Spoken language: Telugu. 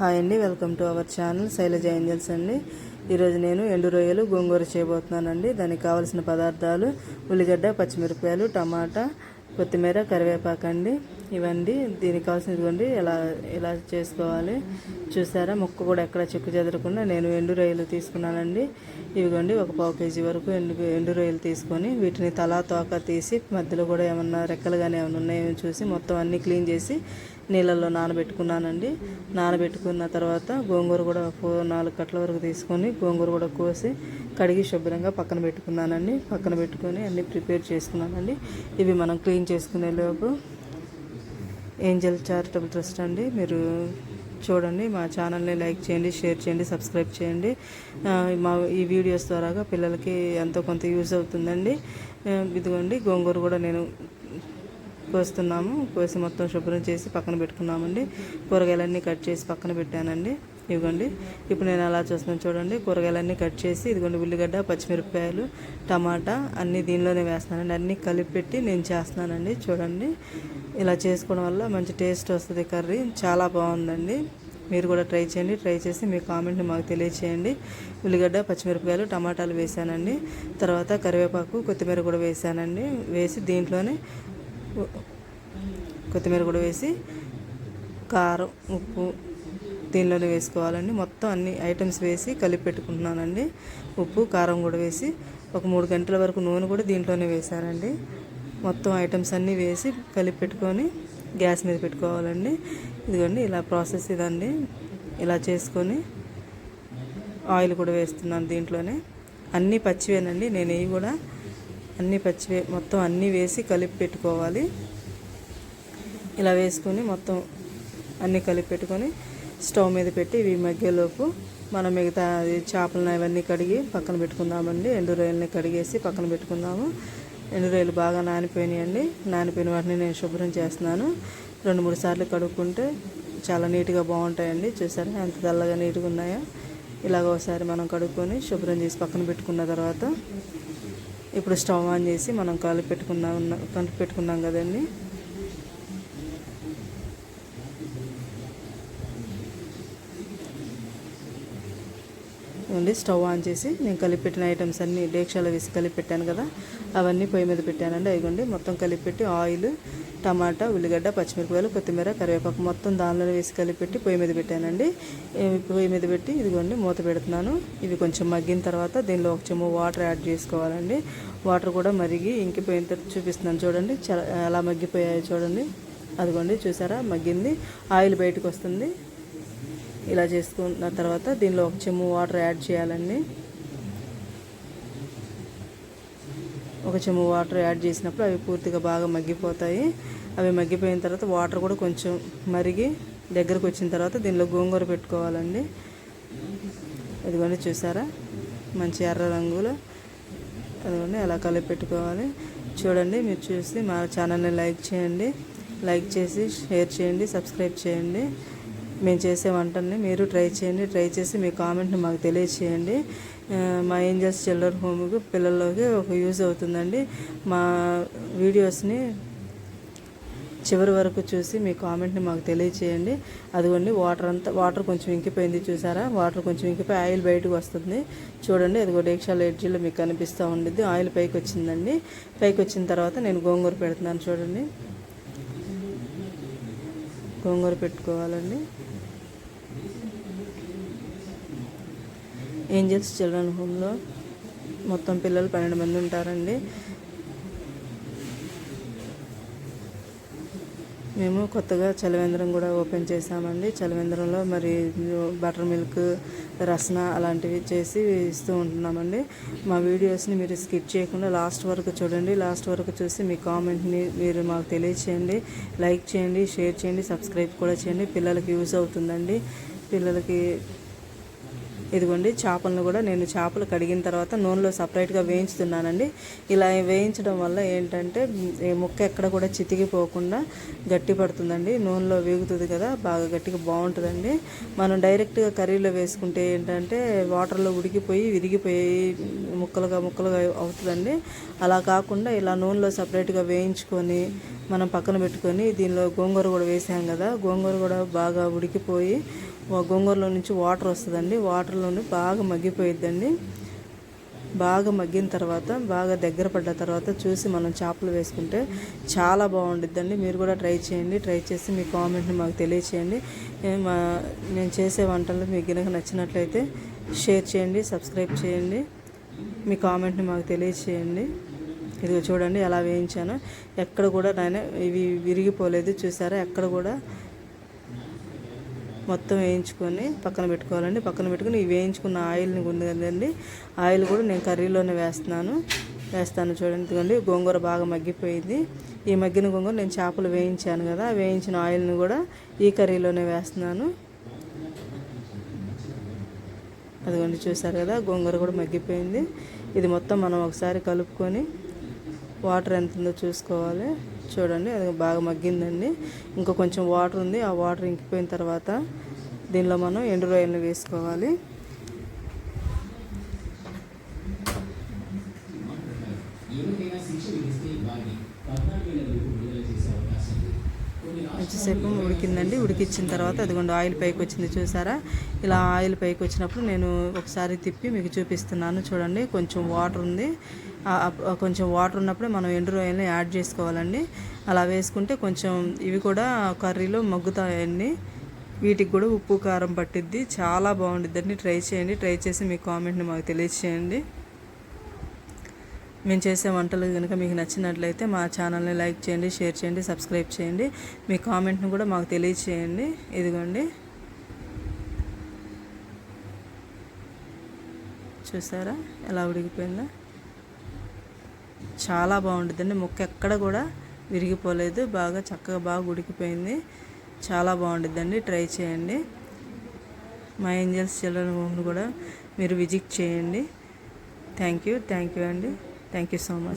హాయ్ అండి welcome to our channel Shailaja angels అండి. ఈరోజు నేను ఎండు రొయ్యలు గోంగూర చేయబోతున్నానండి. దానికి కావలసిన పదార్థాలు ఉల్లిగడ్డ పచ్చిమిరపకాయలు టమాటా కొత్తిమీర కరివేపాకు అండి ఇవండి దీనికి కావాల్సిన ఇదిగోండి ఎలా ఎలా చేసుకోవాలి చూసారా? ముక్క కూడా ఎక్కడ చెక్కు చెదరకుండా నేను ఎండు రొయ్యలు తీసుకున్నానండి. ఇవిగోండి ఒక పావు కేజీ వరకు ఎండు ఎండు రొయ్యలు తీసుకొని వీటిని తలా తోక తీసి మధ్యలో కూడా ఏమన్నా రెక్కలు కానీ ఏమైనా ఉన్నాయో చూసి మొత్తం అన్నీ క్లీన్ చేసి నీళ్ళల్లో నానబెట్టుకున్నానండి. నానబెట్టుకున్న తర్వాత గోంగూర కూడా ఫో నాలుగు కట్ల వరకు తీసుకొని గోంగూర కూడా కోసి కడిగి శుభ్రంగా పక్కన పెట్టుకున్నానండి. పక్కన పెట్టుకొని అన్నీ ప్రిపేర్ చేసుకున్నానండి. ఇవి మనం క్లీన్ చేసుకునే లోపు ఏంజల్ చారిటబుల్ ట్రస్ట్ అండి. మీరు చూడండి మా ఛానల్ని లైక్ చేయండి షేర్ చేయండి సబ్స్క్రైబ్ చేయండి. మా ఈ వీడియోస్ ద్వారాగా పిల్లలకి ఎంతో కొంత యూజ్ అవుతుందండి. ఇదిగోండి గోంగూర కూడా నేను కోస్తున్నాము. కోసి మొత్తం శుభ్రం చేసి పక్కన పెట్టుకున్నామండి. కూరగాయలన్నీ కట్ చేసి పక్కన పెట్టానండి. ఇదిగోండి ఇప్పుడు నేను అలా చూస్తున్నాను చూడండి. కూరగాయలన్నీ కట్ చేసి ఇదిగోండి ఉల్లిగడ్డ పచ్చిమిరపకాయలు టమాటా అన్నీ దీనిలోనే వేస్తున్నానండి. అన్నీ కలిపి పెట్టి నేను చేస్తున్నానండి. చూడండి. ఇలా చేసుకోవడం వల్ల మంచి టేస్ట్ వస్తుంది కర్రీ. చాలా బాగుందండి. మీరు కూడా ట్రై చేయండి. ట్రై చేసి మీ కామెంట్ని మాకు తెలియచేయండి. ఉల్లిగడ్డ పచ్చిమిరపకాయలు టమాటాలు వేసానండి. తర్వాత కరివేపాకు కొత్తిమీర కూడా వేసానండి. వేసి దీంట్లోనే కొత్తిమీర కూడా వేసి కారం ఉప్పు దీనిలోనే వేసుకోవాలండి. మొత్తం అన్ని ఐటమ్స్ వేసి కలిపి పెట్టుకుంటున్నానండి. ఉప్పు కారం కూడా వేసి ఒక మూడు గంటల వరకు నూనె కూడా దీంట్లోనే వేసానండి. మొత్తం ఐటమ్స్ అన్నీ వేసి కలిపి పెట్టుకొని గ్యాస్ మీద పెట్టుకోవాలండి. ఇదిగోండి ఇలా ప్రాసెస్ ఇదండి. ఇలా చేసుకొని ఆయిల్ కూడా వేస్తున్నాను దీంట్లోనే. అన్నీ పచ్చివేనండి నేను ఇవి కూడా అన్నీ పచ్చివే మొత్తం అన్నీ వేసి కలిపి పెట్టుకోవాలి. ఇలా వేసుకొని మొత్తం అన్నీ కలిపి పెట్టుకొని స్టవ్ మీద పెట్టి ఇవి మగ్గేలోపు మనం మిగతా చేపలను అవన్నీ కడిగి పక్కన పెట్టుకుందామండి. ఎండు రొయ్యలని కడిగేసి పక్కన పెట్టుకుందాము. ఎండురొయ్యలు బాగా నానిపోయినాయండి? నానిపోయిన వాటిని నేను శుభ్రం చేస్తున్నాను. రెండు మూడు సార్లు కడుక్కుంటే చాలా నీట్గా బాగుంటాయండి. చూసారా? ఎంత తెల్లగా నీట్గా ఉన్నాయో. ఇలాగ ఒకసారి మనం కడుక్కొని శుభ్రం చేసి పక్కన పెట్టుకున్న తర్వాత ఇప్పుడు స్టవ్ ఆన్ చేసి మనం కలిపి ఉన్న కలిపి పెట్టుకున్నాం కదండి. ఉంది స్టవ్ ఆన్ చేసి నేను కలిపెట్టిన ఐటమ్స్ అన్నీ డేక్షాలో వేసి కలిపెట్టాను కదా అవన్నీ పొయ్యి మీద పెట్టానండి. అయిగోండి మొత్తం కలిపెట్టి ఆయిల్ టమాటా ఉల్లిగడ్డ పచ్చిమిరపకాయలు కొత్తిమీర కరివేపాకు మొత్తం దానిలో వేసి కలిపెట్టి పొయ్యి మీద పెట్టానండి. పొయ్యి మీద పెట్టి ఇదిగోండి మూత పెడుతున్నాను. ఇవి కొంచెం మగ్గిన తర్వాత దీనిలో ఒక చెమ్ము వాటర్ యాడ్ చేసుకోవాలండి. వాటర్ కూడా మరిగి ఇంకిపోయిన తర్వాత చూపిస్తున్నాను చూడండి చాలా ఎలా మగ్గిపోయాయో చూడండి. అదిగోండి చూసారా? మగ్గింది. ఆయిల్ బయటకు వస్తుంది. ఇలా చేసుకున్న తర్వాత దీనిలో ఒక చెమ్ము వాటర్ యాడ్ చేయాలండి. ఒక చెమ్ము వాటర్ యాడ్ చేసినప్పుడు అవి పూర్తిగా బాగా మగ్గిపోతాయి. అవి మగ్గిపోయిన తర్వాత వాటర్ కూడా కొంచెం మరిగి దగ్గరకు వచ్చిన తర్వాత దీనిలో గోంగూర పెట్టుకోవాలండి. ఇదిగోండి చూసారా? మంచి ఎర్ర రంగులో అదిగోండి అలా కలిపి పెట్టుకోవాలి. చూడండి మీరు చూసి మా ఛానల్ని లైక్ చేయండి. లైక్ చేసి షేర్ చేయండి సబ్స్క్రైబ్ చేయండి. మేము చేసే వంటల్ని మీరు ట్రై చేయండి ట్రై చేసి మీ కామెంట్ని మాకు తెలియచేయండి. మా ఏంజల్స్ చిల్డ్రన్ హోమ్కి పిల్లల్లోకి ఒక యూజ్ అవుతుందండి. మా వీడియోస్ని చివరి వరకు చూసి మీ కామెంట్ని మాకు తెలియచేయండి. అదిగోండి వాటర్ అంతా వాటర్ కొంచెం ఇంకిపోయింది చూసారా? వాటర్ కొంచెం ఇంకిపోయి ఆయిల్ బయటకు వస్తుంది. చూడండి అదిగో డేక్షాల ఎడ్జీలో మీకు కనిపిస్తూ ఉండిద్ది. ఆయిల్ పైకి వచ్చిందండి పైకి వచ్చిన తర్వాత నేను గోంగూర పెడుతున్నాను చూడండి. గోంగూర పెట్టుకోవాలండి. ఏంజల్స్ చిల్డ్రన్ హోమ్లో? మొత్తం పిల్లలు పన్నెండు మంది ఉంటారండి. మేము కొత్తగా చలివేంద్రం కూడా ఓపెన్ చేసామండి చలివేంద్రంలో మరి బటర్ మిల్క్ రసన అలాంటివి చేసి ఇస్తూ ఉంటున్నామండి. మా వీడియోస్ని మీరు స్కిప్ చేయకుండా లాస్ట్ వరకు చూడండి. లాస్ట్ వరకు చూసి మీ కామెంట్ని మీరు మాకు తెలియచేయండి. లైక్ చేయండి షేర్ చేయండి సబ్స్క్రైబ్ కూడా చేయండి. పిల్లలకి యూజ్ అవుతుందండి. పిల్లలకి ఇదిగోండి చేపలను కూడా నేను చేపలు కడిగిన తర్వాత నూనెలో సపరేట్గా వేయించుతున్నానండి. ఇలా వేయించడం వల్ల ఏంటంటే ముక్క ఎక్కడ కూడా చితికిపోకుండా గట్టి పడుతుందండి. నూనెలో వేగుతుంది కదా బాగా గట్టిగా బాగుంటుందండి. మనం డైరెక్ట్గా కర్రీలో వేసుకుంటే ఏంటంటే వాటర్లో ఉడికిపోయి విరిగిపోయి ముక్కలుగా ముక్కలుగా అవుతుందండి. అలా కాకుండా ఇలా నూనెలో సపరేట్గా వేయించుకొని మనం పక్కన పెట్టుకొని దీనిలో గోంగూర కూడా వేసాం కదా గోంగూర కూడా బాగా ఉడికిపోయి గోంగూరలో నుంచి వాటర్ వస్తుందండి. వాటర్లో నుండి బాగా మగ్గిపోయిద్దండి. బాగా మగ్గిన తర్వాత బాగా దగ్గర పడ్డ తర్వాత చూసి మనం చేపలు వేసుకుంటే చాలా బాగుండిద్దండి. మీరు కూడా ట్రై చేయండి. ట్రై చేసి మీ కామెంట్ని మాకు తెలియచేయండి. మా నేను చేసే వంటలు మీకు కనుక నచ్చినట్లయితే షేర్ చేయండి సబ్స్క్రైబ్ చేయండి. మీ కామెంట్ని మాకు తెలియచేయండి. ఇదిగో చూడండి ఎలా వేయించాను. ఎక్కడ కూడా నేను ఇవి విరిగిపోలేదు. చూసారా? ఎక్కడ కూడా మొత్తం వేయించుకొని పక్కన పెట్టుకోవాలండి. పక్కన పెట్టుకొని వేయించుకున్న ఆయిల్ని ఉంది కదండి. ఆయిల్ కూడా నేను కర్రీలోనే వేస్తున్నాను. వేస్తాను చూడండి. ఇదిగోండి గోంగూర బాగా మగ్గిపోయింది. ఈ మగ్గిన గోంగూర నేను చేపలు వేయించాను కదా వేయించిన ఆయిల్ని కూడా ఈ కర్రీలోనే వేస్తున్నాను. అదిగోండి చూసారు కదా గోంగూర కూడా మగ్గిపోయింది. ఇది మొత్తం మనం ఒకసారి కలుపుకొని వాటర్ ఎంత ఉందో చూసుకోవాలి. చూడండి అది బాగా మగ్గిందండి. ఇంకా కొంచెం వాటర్ ఉంది ఆ వాటర్ ఇంకిపోయిన తర్వాత దీనిలో మనం ఎండు రొయ్యలను వేసుకోవాలి. కొంచెంసేపు ఉడికిందండి ఉడికిచ్చిన తర్వాత అదిగోండి ఆయిల్ పైకి వచ్చింది చూసారా? ఇలా ఆయిల్ పైకి వచ్చినప్పుడు నేను ఒకసారి తిప్పి మీకు చూపిస్తున్నాను చూడండి కొంచెం వాటర్ ఉంది. కొంచెం వాటర్ ఉన్నప్పుడే మనం ఎండు రొయ్యల్ని యాడ్ చేసుకోవాలండి. అలా వేసుకుంటే కొంచెం ఇవి కూడా కర్రీలో మగ్గుతాయండి. వీటికి కూడా ఉప్పు కారం పట్టిద్ది. చాలా బాగుంటుందండి ట్రై చేయండి. ట్రై చేసి మీ కామెంట్ని మాకు తెలియచేయండి. మేము చేసే వంటలు కనుక మీకు నచ్చినట్లయితే మా ఛానల్ని లైక్ చేయండి షేర్ చేయండి సబ్స్క్రైబ్ చేయండి. మీ కామెంట్ని కూడా మాకు తెలియచేయండి. ఇదిగోండి. చూసారా? ఎలా ఉడికిపోయిందా? చాలా బాగుంటుందండి. ముక్క ఎక్కడ కూడా విరిగిపోలేదు. బాగా చక్కగా బాగా ఉడికిపోయింది. చాలా బాగుంటుందండి. ట్రై చేయండి. మా ఏంజల్స్ చిల్డ్రన్ హోమ్ని కూడా మీరు విజిట్ చేయండి. థ్యాంక్ యూ థ్యాంక్ యూ అండి. Thank you so much